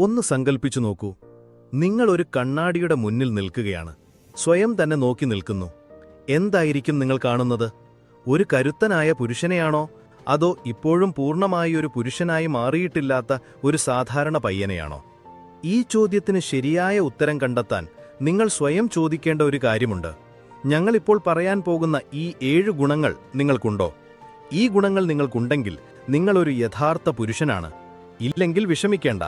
ഒന്ന് സങ്കൽപ്പിച്ചു നോക്കൂ. നിങ്ങൾ ഒരു കണ്ണാടിയുടെ മുന്നിൽ നിൽക്കുകയാണ്. സ്വയം തന്നെ നോക്കി നിൽക്കുന്നു. എന്തായിരിക്കും നിങ്ങൾ കാണുന്നത്? ഒരു കരുത്തനായ പുരുഷനെയാണോ? അതോ ഇപ്പോഴും പൂർണമായി ഒരു പുരുഷനായി മാറിയിട്ടില്ലാത്ത ഒരു സാധാരണ പയ്യനെയാണോ? ഈ ചോദ്യത്തിന് ശരിയായ ഉത്തരം കണ്ടെത്താൻ നിങ്ങൾ സ്വയം ചോദിക്കേണ്ട ഒരു കാര്യമുണ്ട്. ഞങ്ങളിപ്പോൾ പറയാൻ പോകുന്ന ഈ ഏഴ് ഗുണങ്ങൾ നിങ്ങൾക്കുണ്ടോ? ഈ ഗുണങ്ങൾ നിങ്ങൾക്കുണ്ടെങ്കിൽ നിങ്ങളൊരു യഥാർത്ഥ പുരുഷനാണ്. ഇല്ലെങ്കിൽ വിഷമിക്കേണ്ട.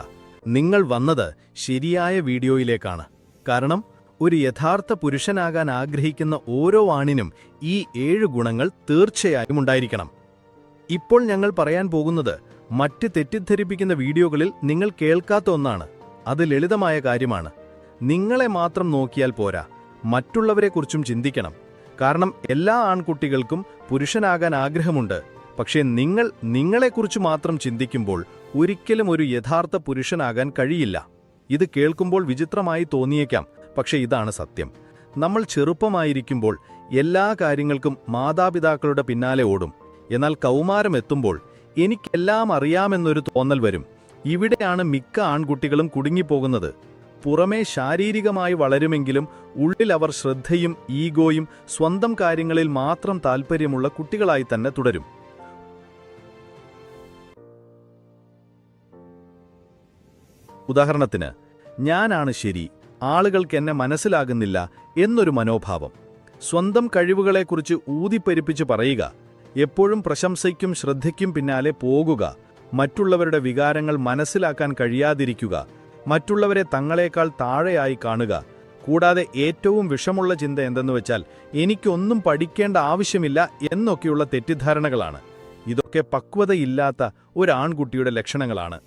നിങ്ങൾ വന്നത് ശരിയായ വീഡിയോയിലേക്കാണ്. കാരണം ഒരു യഥാർത്ഥ പുരുഷനാകാൻ ആഗ്രഹിക്കുന്ന ഓരോ ആണിനും ഈ ഏഴ് ഗുണങ്ങൾ തീർച്ചയായും ഉണ്ടായിരിക്കണം. ഇപ്പോൾ ഞങ്ങൾ പറയാൻ പോകുന്നത് മറ്റ് തെറ്റിദ്ധരിപ്പിക്കുന്ന വീഡിയോകളിൽ നിങ്ങൾ കേൾക്കാത്ത ഒന്നാണ്. അത് ലളിതമായ കാര്യമാണ്. നിങ്ങളെ മാത്രം നോക്കിയാൽ പോരാ. മറ്റുള്ളവരെക്കുറിച്ചും ചിന്തിക്കണം. കാരണം എല്ലാ ആൺകുട്ടികൾക്കും പുരുഷനാകാൻ ആഗ്രഹമുണ്ട്. പക്ഷേ നിങ്ങൾ നിങ്ങളെക്കുറിച്ച് മാത്രം ചിന്തിക്കുമ്പോൾ ഒരിക്കലും ഒരു യഥാർത്ഥ പുരുഷനാകാൻ കഴിയില്ല. ഇത് കേൾക്കുമ്പോൾ വിചിത്രമായി തോന്നിയേക്കാം പക്ഷെ ഇതാണ് സത്യം. നമ്മൾ ചെറുപ്പമായിരിക്കുമ്പോൾ എല്ലാ കാര്യങ്ങൾക്കും മാതാപിതാക്കളുടെ പിന്നാലെ ഓടും. എന്നാൽ കൗമാരം എത്തുമ്പോൾ എനിക്കെല്ലാം അറിയാമെന്നൊരു തോന്നൽ വരും. ഇവിടെയാണ് മിക്ക ആൺകുട്ടികളും കുടുങ്ങിപ്പോകുന്നത്. പുറമേ ശാരീരികമായി വളരുമെങ്കിലും ഉള്ളിൽ അവർ ശ്രദ്ധയും ഈഗോയും സ്വന്തം കാര്യങ്ങളിൽ മാത്രം താൽപ്പര്യമുള്ള കുട്ടികളായി തന്നെ തുടരും. ഉദാഹരണത്തിന് ഞാനാണ് ശരി ആളുകൾക്ക് എന്നെ മനസ്സിലാകുന്നില്ല എന്നൊരു മനോഭാവം. സ്വന്തം കഴിവുകളെക്കുറിച്ച് ഊതിപ്പെരിപ്പിച്ച് പറയുക എപ്പോഴും പ്രശംസയ്ക്കും ശ്രദ്ധയ്ക്കും പിന്നാലെ പോകുക മറ്റുള്ളവരുടെ വികാരങ്ങൾ മനസ്സിലാക്കാൻ കഴിയാതിരിക്കുക മറ്റുള്ളവരെ തങ്ങളെക്കാൾ താഴെയായി കാണുക കൂടാതെ ഏറ്റവും വിഷമുള്ള ചിന്ത എന്തെന്ന് വെച്ചാൽ എനിക്കൊന്നും പഠിക്കേണ്ട ആവശ്യമില്ല എന്നൊക്കെയുള്ള തെറ്റിദ്ധാരണകളാണ്. ഇതൊക്കെ പക്വതയില്ലാത്ത ഒരാൺകുട്ടിയുടെ ലക്ഷണങ്ങളാണ്.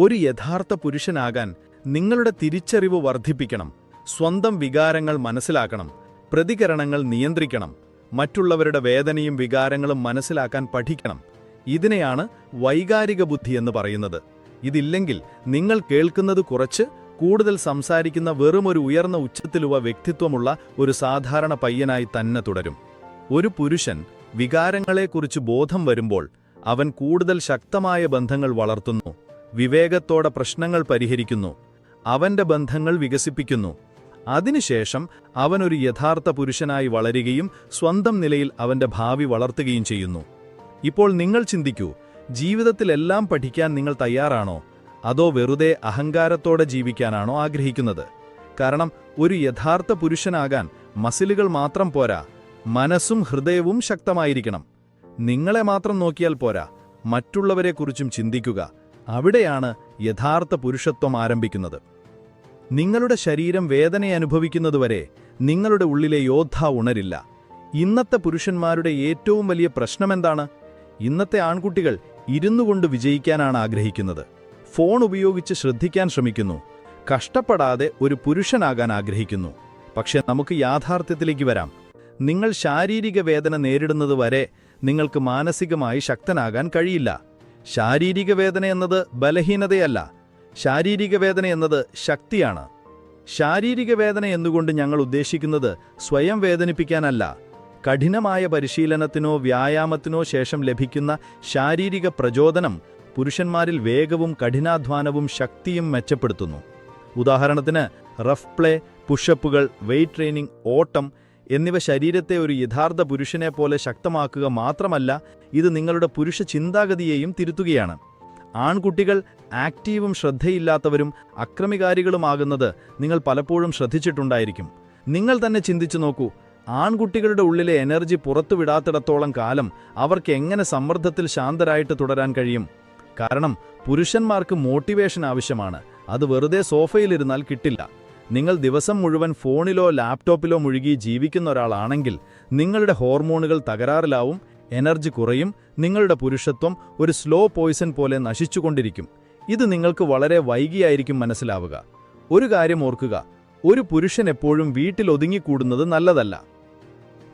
ഒരു യഥാർത്ഥ പുരുഷനാകാൻ നിങ്ങളുടെ തിരിച്ചറിവ് വർദ്ധിപ്പിക്കണം. സ്വന്തം വികാരങ്ങൾ മനസ്സിലാക്കണം. പ്രതികരണങ്ങൾ നിയന്ത്രിക്കണം. മറ്റുള്ളവരുടെ വേദനയും വികാരങ്ങളും മനസ്സിലാക്കാൻ പഠിക്കണം. ഇതിനെയാണ് വൈകാരിക ബുദ്ധി എന്ന് പറയുന്നത്. ഇതില്ലെങ്കിൽ നിങ്ങൾ കേൾക്കുന്നത് കുറച്ച് കൂടുതൽ സംസാരിക്കുന്ന വെറുമൊരു ഉയർന്ന ഉച്ചത്തിലുവ വ്യക്തിത്വമുള്ള ഒരു സാധാരണ പയ്യനായി തന്നെ തുടരും. ഒരു പുരുഷൻ വികാരങ്ങളെക്കുറിച്ച് ബോധം വരുമ്പോൾ അവൻ കൂടുതൽ ശക്തമായ ബന്ധങ്ങൾ വളർത്തുന്നു. വിവേകത്തോടെ പ്രശ്നങ്ങൾ പരിഹരിക്കുന്നു. അവന്റെ ബന്ധങ്ങൾ വികസിപ്പിക്കുന്നു. അതിനുശേഷം അവനൊരു യഥാർത്ഥ പുരുഷനായി വളരുകയും സ്വന്തം നിലയിൽ അവന്റെ ഭാവി വളർത്തുകയും ചെയ്യുന്നു. ഇപ്പോൾ നിങ്ങൾ ചിന്തിക്കൂ ജീവിതത്തിലെല്ലാം പഠിക്കാൻ നിങ്ങൾ തയ്യാറാണോ? അതോ വെറുതെ അഹങ്കാരത്തോടെ ജീവിക്കാനാണോ ആഗ്രഹിക്കുന്നത്? കാരണം ഒരു യഥാർത്ഥ പുരുഷനാകാൻ മസിലുകൾ മാത്രം പോരാ മനസ്സും ഹൃദയവും ശക്തമായിരിക്കണം. നിങ്ങളെ മാത്രം നോക്കിയാൽ പോരാ മറ്റുള്ളവരെക്കുറിച്ചും ചിന്തിക്കുക. അവിടെയാണ് യഥാർത്ഥ പുരുഷത്വം ആരംഭിക്കുന്നത്. നിങ്ങളുടെ ശരീരം വേദന അനുഭവിക്കുന്നതുവരെ നിങ്ങളുടെ ഉള്ളിലെ യോദ്ധ ഉണരില്ല. ഇന്നത്തെ പുരുഷന്മാരുടെ ഏറ്റവും വലിയ പ്രശ്നമെന്താണ്? ഇന്നത്തെ ആൺകുട്ടികൾ ഇരുന്നുകൊണ്ട് വിജയിക്കാനാണ് ആഗ്രഹിക്കുന്നത്. ഫോൺ ഉപയോഗിച്ച് ശ്രദ്ധിക്കാൻ ശ്രമിക്കുന്നു. കഷ്ടപ്പെടാതെ ഒരു പുരുഷനാകാൻ ആഗ്രഹിക്കുന്നു. പക്ഷേ നമുക്ക് യാഥാർത്ഥ്യത്തിലേക്ക് വരാം. നിങ്ങൾ ശാരീരിക വേദന നേരിടുന്നതുവരെ നിങ്ങൾക്ക് മാനസികമായി ശക്തനാകാൻ കഴിയില്ല. ശാരീരിക വേദന എന്നത് ബലഹീനതയല്ല. ശാരീരിക വേദന എന്നത് ശക്തിയാണ്. ശാരീരിക വേദന എന്നുകൊണ്ട് ഞങ്ങൾ ഉദ്ദേശിക്കുന്നത് സ്വയം വേദനിപ്പിക്കാനല്ല. കഠിനമായ പരിശീലനത്തിനോ വ്യായാമത്തിനോ ശേഷം ലഭിക്കുന്ന ശാരീരിക പ്രചോദനം പുരുഷന്മാരിൽ വേഗവും കഠിനാധ്വാനവും ശക്തിയും മെച്ചപ്പെടുത്തുന്നു. ഉദാഹരണത്തിന് റഫ് പ്ലേ പുഷപ്പുകൾ വെയ്റ്റ് ട്രെയിനിങ് ഓട്ടം എന്നിവ ശരീരത്തെ ഒരു യഥാർത്ഥ പുരുഷനെ പോലെ ശക്തമാക്കുക മാത്രമല്ല ഇത് നിങ്ങളുടെ പുരുഷ ചിന്താഗതിയെയും തിരുത്തുകയാണ്. ആൺകുട്ടികൾ ആക്റ്റീവും ശ്രദ്ധയില്ലാത്തവരും അക്രമികാരികളുമാകുന്നത് നിങ്ങൾ പലപ്പോഴും ശ്രദ്ധിച്ചിട്ടുണ്ടായിരിക്കും. നിങ്ങൾ തന്നെ ചിന്തിച്ചു നോക്കൂ ആൺകുട്ടികളുടെ ഉള്ളിലെ എനർജി പുറത്തുവിടാത്തിടത്തോളം കാലം അവർക്ക് എങ്ങനെ സമ്മർദ്ദത്തിൽ ശാന്തരായിട്ട് തുടരാൻ കഴിയും? കാരണം പുരുഷന്മാർക്ക് മോട്ടിവേഷൻ ആവശ്യമാണ് അത് വെറുതെ സോഫയിലിരുന്നാൽ കിട്ടില്ല. നിങ്ങൾ ദിവസം മുഴുവൻ ഫോണിലോ ലാപ്ടോപ്പിലോ മുഴുകി ജീവിക്കുന്ന ഒരാളാണെങ്കിൽ നിങ്ങളുടെ ഹോർമോണുകൾ തകരാറിലാവും എനർജി കുറയും നിങ്ങളുടെ പുരുഷത്വം ഒരു സ്ലോ പോയിസൺ പോലെ നശിച്ചുകൊണ്ടിരിക്കും. ഇത് നിങ്ങൾക്ക് വളരെ വൈകിയായിരിക്കും മനസ്സിലാവുക. ഒരു കാര്യം ഓർക്കുക ഒരു പുരുഷൻ എപ്പോഴും വീട്ടിൽ ഒതുങ്ങിക്കൂടുന്നത് നല്ലതല്ല.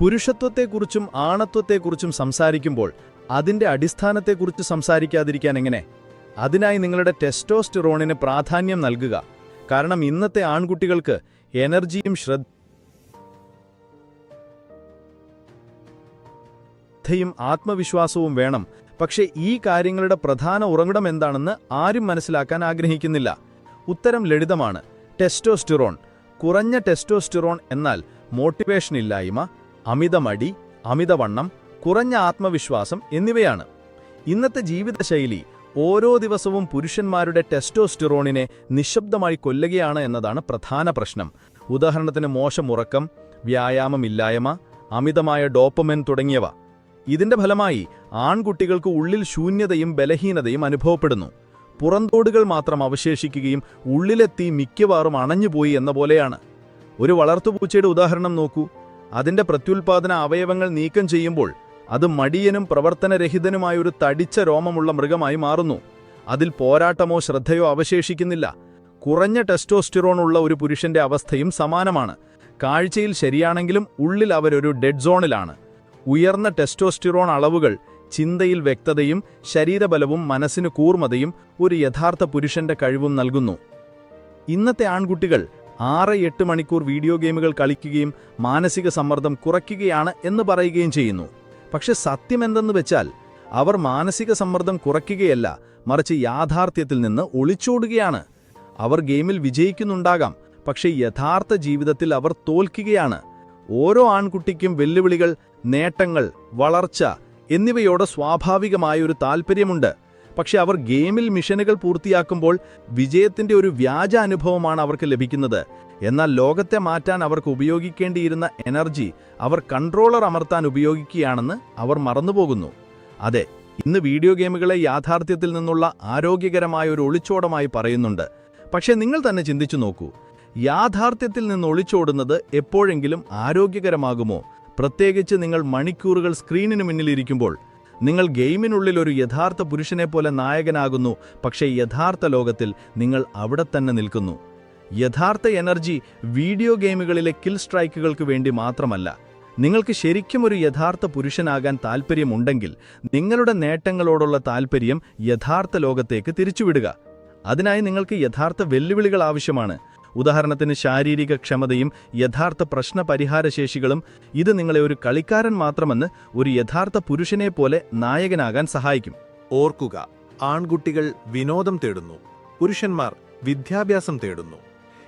പുരുഷത്വത്തെക്കുറിച്ചും ആണത്വത്തെക്കുറിച്ചും സംസാരിക്കുമ്പോൾ അതിന്റെ അടിസ്ഥാനത്തെക്കുറിച്ച് സംസാരിക്കാതിരിക്കാൻ എങ്ങനെ? അതിനായി നിങ്ങളുടെ ടെസ്റ്റോസ്റ്റിറോണിന് പ്രാധാന്യം നൽകുക. കാരണം ഇന്നത്തെ ആൺകുട്ടികൾക്ക് എനർജിയും ശ്രദ്ധയും ആത്മവിശ്വാസവും വേണം. പക്ഷേ ഈ കാര്യങ്ങളുടെ പ്രധാന ഉറവിടം എന്താണെന്ന് ആരും മനസ്സിലാക്കാൻ ആഗ്രഹിക്കുന്നില്ല. ഉത്തരം ലളിതമാണ്. ടെസ്റ്റോസ്റ്റിറോൺ. കുറഞ്ഞ ടെസ്റ്റോസ്റ്റിറോൺ എന്നാൽ മോട്ടിവേഷൻ ഇല്ലായ്മ അമിതമടി അമിതവണ്ണം കുറഞ്ഞ ആത്മവിശ്വാസം എന്നിവയാണ്. ഇന്നത്തെ ജീവിതശൈലി ഓരോ ദിവസവും പുരുഷന്മാരുടെ ടെസ്റ്റോസ്റ്റിറോണിനെ നിശബ്ദമായി കൊല്ലുകയാണ് എന്നതാണ് പ്രധാന പ്രശ്നം. ഉദാഹരണത്തിന് മോശം ഉറക്കം വ്യായാമമില്ലായ്മ അമിതമായ ഡോപ്പമെൻ തുടങ്ങിയവ. ഇതിന്റെ ഫലമായി ആൺകുട്ടികൾക്ക് ഉള്ളിൽ ശൂന്യതയും ബലഹീനതയും അനുഭവപ്പെടുന്നു. പുറന്തോടുകൾ മാത്രം അവശേഷിക്കുകയും ഉള്ളിലെത്തി മിക്കവാറും അണഞ്ഞുപോയി എന്ന പോലെയാണ്. ഒരു വളർത്തുപൂച്ചയുടെ ഉദാഹരണം നോക്കൂ. അതിന്റെ പ്രത്യുൽപാദന അവയവങ്ങൾ നീക്കം ചെയ്യുമ്പോൾ അത് മടിയനും പ്രവർത്തനരഹിതനുമായ ഒരു തടിച്ച രോമമുള്ള മൃഗമായി മാറുന്നു. അതിൽ പോരാട്ടമോ ശ്രദ്ധയോ അവശേഷിക്കുന്നില്ല. കുറഞ്ഞ ടെസ്റ്റോസ്റ്റിറോൺ ഉള്ള ഒരു പുരുഷന്റെ അവസ്ഥയും സമാനമാണ്. കാഴ്ചയിൽ ശരിയാണെങ്കിലും ഉള്ളിൽ അവരൊരു ഡെഡ് സോണിലാണ്. ഉയർന്ന ടെസ്റ്റോസ്റ്റിറോൺ അളവുകൾ ചിന്തയിൽ വ്യക്തതയും ശരീരബലവും മനസ്സിന് കൂർമ്മതയും ഒരു യഥാർത്ഥ പുരുഷന്റെ കഴിവും നൽകുന്നു. ഇന്നത്തെ ആൺകുട്ടികൾ ആറ് എട്ട് മണിക്കൂർ വീഡിയോ ഗെയിമുകൾ കളിക്കുകയും മാനസിക സമ്മർദ്ദം കുറയ്ക്കുകയാണ് എന്ന് പറയുകയും ചെയ്യുന്നു. പക്ഷെ സത്യമെന്തെന്ന് വെച്ചാൽ അവർ മാനസിക സമ്മർദ്ദം കുറയ്ക്കുകയല്ല മറിച്ച് യാഥാർത്ഥ്യത്തിൽ നിന്ന് ഒളിച്ചോടുകയാണ്. അവർ ഗെയിമിൽ വിജയിക്കുന്നുണ്ടാകാം പക്ഷേ യഥാർത്ഥ ജീവിതത്തിൽ അവർ തോൽക്കുകയാണ്. ഓരോ ആൺകുട്ടിക്കും വെല്ലുവിളികൾ നേട്ടങ്ങൾ വളർച്ച എന്നിവയോട് സ്വാഭാവികമായ ഒരു താൽപ്പര്യമുണ്ട് പക്ഷെ അവർ ഗെയിമിൽ മിഷനുകൾ പൂർത്തിയാക്കുമ്പോൾ വിജയത്തിന്റെ ഒരു വ്യാജ അനുഭവമാണ് അവർക്ക് ലഭിക്കുന്നത്. എന്നാൽ ലോകത്തെ മാറ്റാൻ അവർക്ക് ഉപയോഗിക്കേണ്ടിയിരുന്ന എനർജി അവർ കൺട്രോളർ അമർത്താൻ ഉപയോഗിക്കുകയാണെന്ന് അവർ മറന്നുപോകുന്നു. അതെ ഇന്ന് വീഡിയോ ഗെയിമുകളെ യാഥാർത്ഥ്യത്തിൽ നിന്നുള്ള ആരോഗ്യകരമായ ഒരു ഒളിച്ചോടമായി പറയുന്നുണ്ട്. പക്ഷേ നിങ്ങൾ തന്നെ ചിന്തിച്ചു നോക്കൂ യാഥാർത്ഥ്യത്തിൽ നിന്ന് ഒളിച്ചോടുന്നത് എപ്പോഴെങ്കിലും ആരോഗ്യകരമാകുമോ? പ്രത്യേകിച്ച് നിങ്ങൾ മണിക്കൂറുകൾ സ്ക്രീനിന് മുന്നിലിരിക്കുമ്പോൾ നിങ്ങൾ ഗെയിമിനുള്ളിൽ ഒരു യഥാർത്ഥ പുരുഷനെ പോലെ നായകനാകുന്നു പക്ഷേ യഥാർത്ഥ ലോകത്തിൽ നിങ്ങൾ അവിടെ തന്നെ നിൽക്കുന്നു. യഥാർത്ഥ എനർജി വീഡിയോ ഗെയിമുകളിലെ കിൽ സ്ട്രൈക്കുകൾക്ക് വേണ്ടി മാത്രമല്ല. നിങ്ങൾക്ക് ശരിക്കും ഒരു യഥാർത്ഥ പുരുഷനാകാൻ താൽപ്പര്യമുണ്ടെങ്കിൽ നിങ്ങളുടെ നേട്ടങ്ങളോടുള്ള താൽപ്പര്യം യഥാർത്ഥ ലോകത്തേക്ക് തിരിച്ചുവിടുക. അതിനായി നിങ്ങൾക്ക് യഥാർത്ഥ വെല്ലുവിളികൾ ആവശ്യമാണ്. ഉദാഹരണത്തിന് ശാരീരിക ക്ഷമതയും യഥാർത്ഥ പ്രശ്ന പരിഹാരശേഷികളും ഇത് നിങ്ങളെ ഒരു കളിക്കാരൻ മാത്രമെന്ന് ഒരു യഥാർത്ഥ പുരുഷനെ പോലെ നായകനാകാൻ സഹായിക്കും. ഓർക്കുക ആൺകുട്ടികൾ വിനോദം തേടുന്നു പുരുഷന്മാർ വിദ്യാഭ്യാസം തേടുന്നു.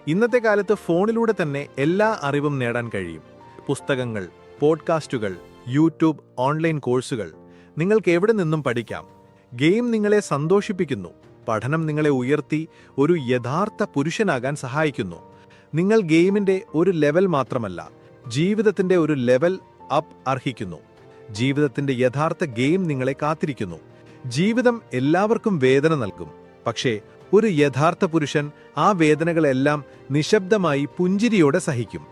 ഇന്നത്തെ കാലത്ത് ഫോണിലൂടെ തന്നെ എല്ലാ അറിവും നേടാൻ കഴിയും. പുസ്തകങ്ങൾ പോഡ്കാസ്റ്റുകൾ യൂട്യൂബ് ഓൺലൈൻ കോഴ്സുകൾ നിങ്ങൾക്ക് എവിടെ നിന്നും പഠിക്കാം? ഗെയിം നിങ്ങളെ സന്തോഷിപ്പിക്കുന്നു. പഠനം നിങ്ങളെ ഉയർത്തി ഒരു യഥാർത്ഥ പുരുഷനാകാൻ സഹായിക്കുന്നു. നിങ്ങൾ ഗെയിമിന്റെ ഒരു ലെവൽ മാത്രമല്ല ജീവിതത്തിന്റെ ഒരു ലെവൽ അപ്പ് അർഹിക്കുന്നു. ജീവിതത്തിന്റെ യഥാർത്ഥ ഗെയിം നിങ്ങളെ കാത്തിരിക്കുന്നു. ജീവിതം എല്ലാവർക്കും വേദന നൽകും. പക്ഷേ ഒരു യഥാർത്ഥ പുരുഷൻ ആ വേദനകളെല്ലാം നിശബ്ദമായി പുഞ്ചിരിയോടെ സഹിക്കും.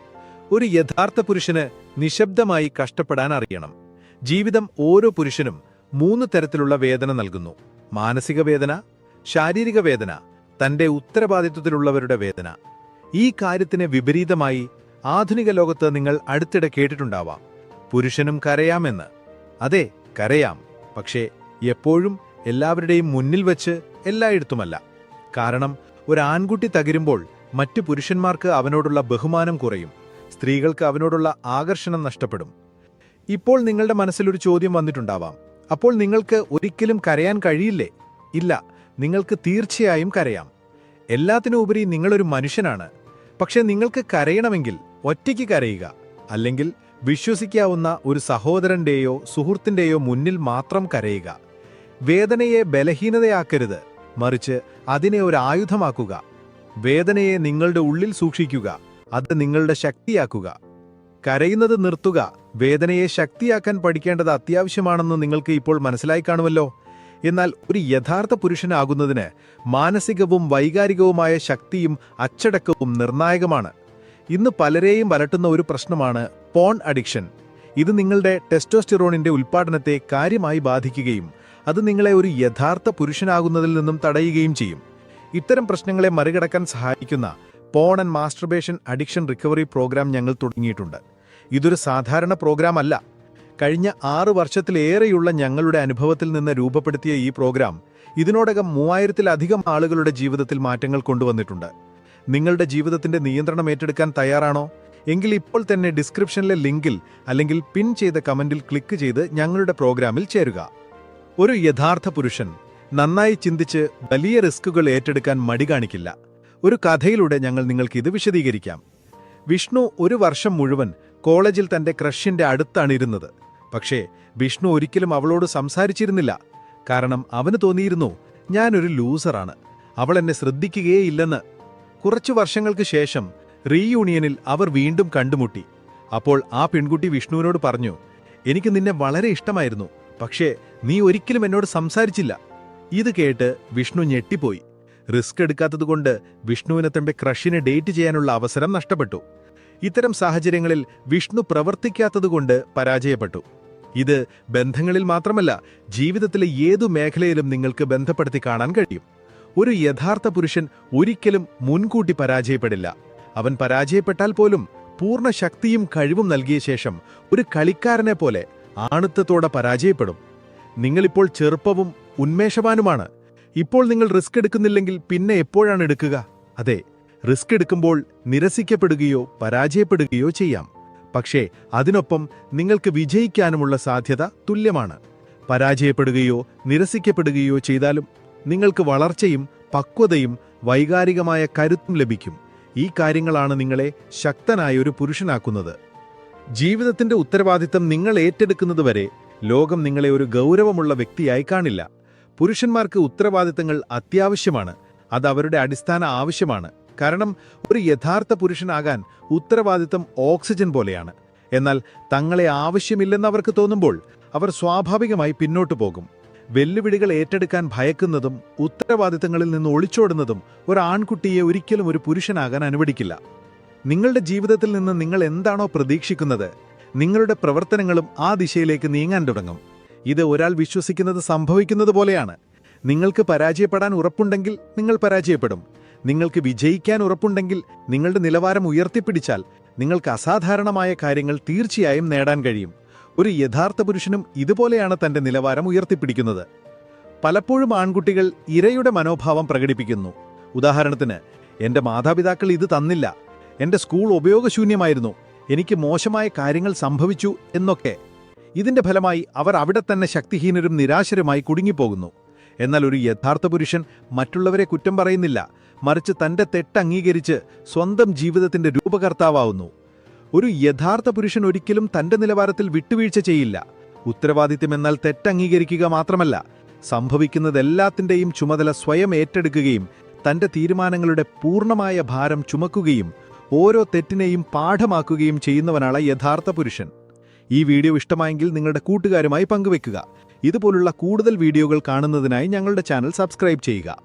ഒരു യഥാർത്ഥ പുരുഷന് നിശബ്ദമായി കഷ്ടപ്പെടാൻ അറിയണം. ജീവിതം ഓരോ പുരുഷനും മൂന്ന് തരത്തിലുള്ള വേദന നൽകുന്നു. മാനസിക വേദന ശാരീരിക വേദന തന്റെ ഉത്തരവാദിത്വത്തിലുള്ളവരുടെ വേദന. ഈ കാര്യത്തിന് വിപരീതമായി ആധുനിക ലോകത്ത് നിങ്ങൾ അടുത്തിടെ കേട്ടിട്ടുണ്ടാവാം. പുരുഷനും കരയാമെന്ന്. അതെ കരയാം. പക്ഷേ എപ്പോഴും എല്ലാവരുടെയും മുന്നിൽ വച്ച് എല്ലായിടത്തുമല്ല. കാരണം ഒരു ആൺകുട്ടി തകരുമ്പോൾ മറ്റു പുരുഷന്മാർക്ക് അവനോടുള്ള ബഹുമാനം കുറയും സ്ത്രീകൾക്ക് അവനോടുള്ള ആകർഷണം നഷ്ടപ്പെടും. ഇപ്പോൾ നിങ്ങളുടെ മനസ്സിലൊരു ചോദ്യം വന്നിട്ടുണ്ടാവാം. അപ്പോൾ നിങ്ങൾക്ക് ഒരിക്കലും കരയാൻ കഴിയില്ലേ? ഇല്ല നിങ്ങൾക്ക് തീർച്ചയായും കരയാം. എല്ലാത്തിനും ഉപരി നിങ്ങളൊരു മനുഷ്യനാണ്. പക്ഷെ നിങ്ങൾക്ക് കരയണമെങ്കിൽ ഒറ്റയ്ക്ക് കരയുക അല്ലെങ്കിൽ വിശ്വസിക്കാവുന്ന ഒരു സഹോദരന്റെയോ സുഹൃത്തിന്റെയോ മുന്നിൽ മാത്രം കരയുക. വേദനയെ ബലഹീനതയാക്കരുത്. മറിച്ച് അതിനെ ഒരു ആയുധമാക്കുക. വേദനയെ നിങ്ങളുടെ ഉള്ളിൽ സൂക്ഷിക്കുക. അത് നിങ്ങളുടെ ശക്തിയാക്കുക. കരയുന്നത് നിർത്തുക. വേദനയെ ശക്തിയാക്കാൻ പഠിക്കേണ്ടത് അത്യാവശ്യമാണെന്ന് നിങ്ങൾക്ക് ഇപ്പോൾ മനസ്സിലായി കാണുമല്ലോ. എന്നാൽ ഒരു യഥാർത്ഥ പുരുഷനാകുന്നതിന് മാനസികവും വൈകാരികവുമായ ശക്തിയും അച്ചടക്കവും നിർണായകമാണ്. ഇന്ന് പലരെയും വലട്ടുന്ന ഒരു പ്രശ്നമാണ് പോൺ അഡിക്ഷൻ. ഇത് നിങ്ങളുടെ ടെസ്റ്റോസ്റ്റിറോണിന്റെ ഉൽപ്പാദനത്തെ കാര്യമായി ബാധിക്കുകയും അത് നിങ്ങളെ ഒരു യഥാർത്ഥ പുരുഷനാകുന്നതിൽ നിന്നും തടയുകയും ചെയ്യും. ഇത്തരം പ്രശ്നങ്ങളെ മറികടക്കാൻ സഹായിക്കുന്ന porn and masturbation addiction recovery program ഞങ്ങൾ തുടങ്ങിയിട്ടുണ്ട്. ഇതൊരു സാധാരണ പ്രോഗ്രാം അല്ല. കഴിഞ്ഞ ആറ് വർഷത്തിലേറെയുള്ള ഞങ്ങളുടെ അനുഭവത്തിൽ നിന്ന് രൂപപ്പെടുത്തിയ ഈ പ്രോഗ്രാം ഇതിനോടകം മൂവായിരത്തിലധികം ആളുകളുടെ ജീവിതത്തിൽ മാറ്റങ്ങൾ കൊണ്ടുവന്നിട്ടുണ്ട്. നിങ്ങളുടെ ജീവിതത്തിന്റെ നിയന്ത്രണം ഏറ്റെടുക്കാൻ തയ്യാറാണോ? എങ്കിൽ ഇപ്പോൾ തന്നെ ഡിസ്ക്രിപ്ഷനിലെ ലിങ്കിൽ അല്ലെങ്കിൽ പിൻ ചെയ്ത കമന്റിൽ ക്ലിക്ക് ചെയ്ത് ഞങ്ങളുടെ പ്രോഗ്രാമിൽ ചേരുക. ഒരു യഥാർത്ഥ പുരുഷൻ നന്നായി ചിന്തിച്ച് വലിയ റിസ്കുകൾ ഏറ്റെടുക്കാൻ മടി കാണിക്കില്ല. ഒരു കഥയിലൂടെ ഞങ്ങൾ നിങ്ങൾക്ക് ഇത് വിശദീകരിക്കാം. വിഷ്ണു ഒരു വർഷം മുഴുവൻ കോളേജിൽ തന്റെ ക്രഷിന്റെ അടുത്താണ് ഇരുന്നത്. പക്ഷേ വിഷ്ണു ഒരിക്കലും അവളോട് സംസാരിച്ചിരുന്നില്ല. കാരണം അവന് തോന്നിയിരുന്നു ഞാനൊരു ലൂസറാണ്. അവൾ എന്നെ ശ്രദ്ധിക്കുകയേയില്ലെന്ന്. കുറച്ചു വർഷങ്ങൾക്ക് ശേഷം റീയൂണിയനിൽ അവർ വീണ്ടും കണ്ടുമുട്ടി. അപ്പോൾ ആ പെൺകുട്ടി വിഷ്ണുവിനോട് പറഞ്ഞു എനിക്ക് നിന്നെ വളരെ ഇഷ്ടമായിരുന്നു. പക്ഷേ നീ ഒരിക്കലും എന്നോട് സംസാരിച്ചില്ല. ഇത് കേട്ട് വിഷ്ണു ഞെട്ടിപ്പോയി. റിസ്ക് എടുക്കാത്തതുകൊണ്ട് വിഷ്ണുവിനെ തന്റെ ക്രഷിനെ ഡേറ്റ് ചെയ്യാനുള്ള അവസരം നഷ്ടപ്പെട്ടു. ഇത്തരം സാഹചര്യങ്ങളിൽ വിഷ്ണു പ്രവർത്തിക്കാത്തതുകൊണ്ട് പരാജയപ്പെട്ടു. ഇത് ബന്ധങ്ങളിൽ മാത്രമല്ല ജീവിതത്തിലെ ഏതു മേഖലയിലും നിങ്ങൾക്ക് ബന്ധപ്പെടുത്തി കാണാൻ കഴിയും. ഒരു യഥാർത്ഥ പുരുഷൻ ഒരിക്കലും മുൻകൂട്ടി പരാജയപ്പെടില്ല. അവൻ പരാജയപ്പെട്ടാൽ പോലും പൂർണ ശക്തിയും കഴിവും നൽകിയ ശേഷം ഒരു കളിക്കാരനെ പോലെ ആണുത്തത്തോടെ പരാജയപ്പെടും. നിങ്ങളിപ്പോൾ ചെറുപ്പവും ഉന്മേഷവാനുമാണ്. ഇപ്പോൾ നിങ്ങൾ റിസ്ക് എടുക്കുന്നില്ലെങ്കിൽ പിന്നെ എപ്പോഴാണ് എടുക്കുക? അതെ റിസ്ക് എടുക്കുമ്പോൾ നിരസിക്കപ്പെടുകയോ പരാജയപ്പെടുകയോ ചെയ്യാം. പക്ഷേ അതിനൊപ്പം നിങ്ങൾക്ക് വിജയിക്കാനുമുള്ള സാധ്യത തുല്യമാണ്. പരാജയപ്പെടുകയോ നിരസിക്കപ്പെടുകയോ ചെയ്താലും നിങ്ങൾക്ക് വളർച്ചയും പക്വതയും വൈകാരികമായ കരുത്തും ലഭിക്കും. ഈ കാര്യങ്ങളാണ് നിങ്ങളെ ശക്തനായ ഒരു പുരുഷനാക്കുന്നത്. ജീവിതത്തിന്റെ ഉത്തരവാദിത്തം നിങ്ങൾ ഏറ്റെടുക്കുന്നതുവരെ ലോകം നിങ്ങളെ ഒരു ഗൗരവമുള്ള വ്യക്തിയായി കാണില്ല. പുരുഷന്മാർക്ക് ഉത്തരവാദിത്തങ്ങൾ അത്യാവശ്യമാണ്. അത് അവരുടെ അടിസ്ഥാന ആവശ്യമാണ്. കാരണം ഒരു യഥാർത്ഥ പുരുഷനാകാൻ ഉത്തരവാദിത്തം ഓക്സിജൻ പോലെയാണ്. എന്നാൽ തങ്ങളെ ആവശ്യമില്ലെന്ന് അവർക്ക് തോന്നുമ്പോൾ അവർ സ്വാഭാവികമായി പിന്നോട്ടു പോകും. വെല്ലുവിളികൾ ഏറ്റെടുക്കാൻ ഭയക്കുന്നതും ഉത്തരവാദിത്തങ്ങളിൽ നിന്ന് ഒളിച്ചോടുന്നതും ഒരു ആൺകുട്ടിയെ ഒരിക്കലും ഒരു പുരുഷനാകാൻ അനുവദിക്കില്ല. നിങ്ങളുടെ ജീവിതത്തിൽ നിന്ന് നിങ്ങൾ എന്താണോ പ്രതീക്ഷിക്കുന്നത് നിങ്ങളുടെ പ്രവർത്തനങ്ങളും ആ ദിശയിലേക്ക് നീങ്ങാൻ തുടങ്ങും. ഇത് ഒരാൾ വിശ്വസിക്കുന്നത് സംഭവിക്കുന്നത് പോലെയാണ്. നിങ്ങൾക്ക് പരാജയപ്പെടാൻ ഉറപ്പുണ്ടെങ്കിൽ നിങ്ങൾ പരാജയപ്പെടും. നിങ്ങൾക്ക് വിജയിക്കാൻ ഉറപ്പുണ്ടെങ്കിൽ നിങ്ങളുടെ നിലവാരം ഉയർത്തിപ്പിടിച്ചാൽ നിങ്ങൾക്ക് അസാധാരണമായ കാര്യങ്ങൾ തീർച്ചയായും നേടാൻ കഴിയും. ഒരു യഥാർത്ഥ പുരുഷനും ഇതുപോലെയാണ് തന്റെ നിലവാരം ഉയർത്തിപ്പിടിക്കുന്നത്. പലപ്പോഴും ആൺകുട്ടികൾ ഇരയുടെ മനോഭാവം പ്രകടിപ്പിക്കുന്നു. ഉദാഹരണത്തിന് എന്റെ മാതാപിതാക്കൾ ഇത് തന്നില്ല. എന്റെ സ്കൂൾ ഉപയോഗശൂന്യമായിരുന്നു. എനിക്ക് മോശമായ കാര്യങ്ങൾ സംഭവിച്ചു എന്നൊക്കെ. ഇതിന്റെ ഫലമായി അവർ അവിടെ തന്നെ ശക്തിഹീനരും നിരാശരുമായി കുടുങ്ങിപ്പോകുന്നു. എന്നാൽ ഒരു യഥാർത്ഥ പുരുഷൻ മറ്റുള്ളവരെ കുറ്റം പറയുന്നില്ല. മറിച്ച് തന്റെ തെറ്റ് അംഗീകരിച്ച് സ്വന്തം ജീവിതത്തിന്റെ രൂപകർത്താവുന്നു ഒരു യഥാർത്ഥ പുരുഷൻ ഒരിക്കലും തന്റെ നിലവാരത്തിൽ വിട്ടുവീഴ്ച ചെയ്യില്ല. ഉത്തരവാദിത്തമെന്നാൽ തെറ്റംഗീകരിക്കുക മാത്രമല്ല സംഭവിക്കുന്നതെല്ലാത്തിന്റെയും ചുമതല സ്വയം ഏറ്റെടുക്കുകയും തന്റെ തീരുമാനങ്ങളുടെ പൂർണമായ ഭാരം ചുമക്കുകയും ഓരോ തെറ്റിനെയും പാഠമാക്കുകയും ചെയ്യുന്നവനാണ് യഥാർത്ഥ പുരുഷൻ. ഈ വീഡിയോ ഇഷ്ടമായെങ്കിൽ നിങ്ങളുടെ കൂട്ടുകാരുമായി പങ്കുവെക്കുക. ഇതുപോലുള്ള കൂടുതൽ വീഡിയോകൾ കാണുന്നതിനായി ഞങ്ങളുടെ ചാനൽ സബ്സ്ക്രൈബ് ചെയ്യുക.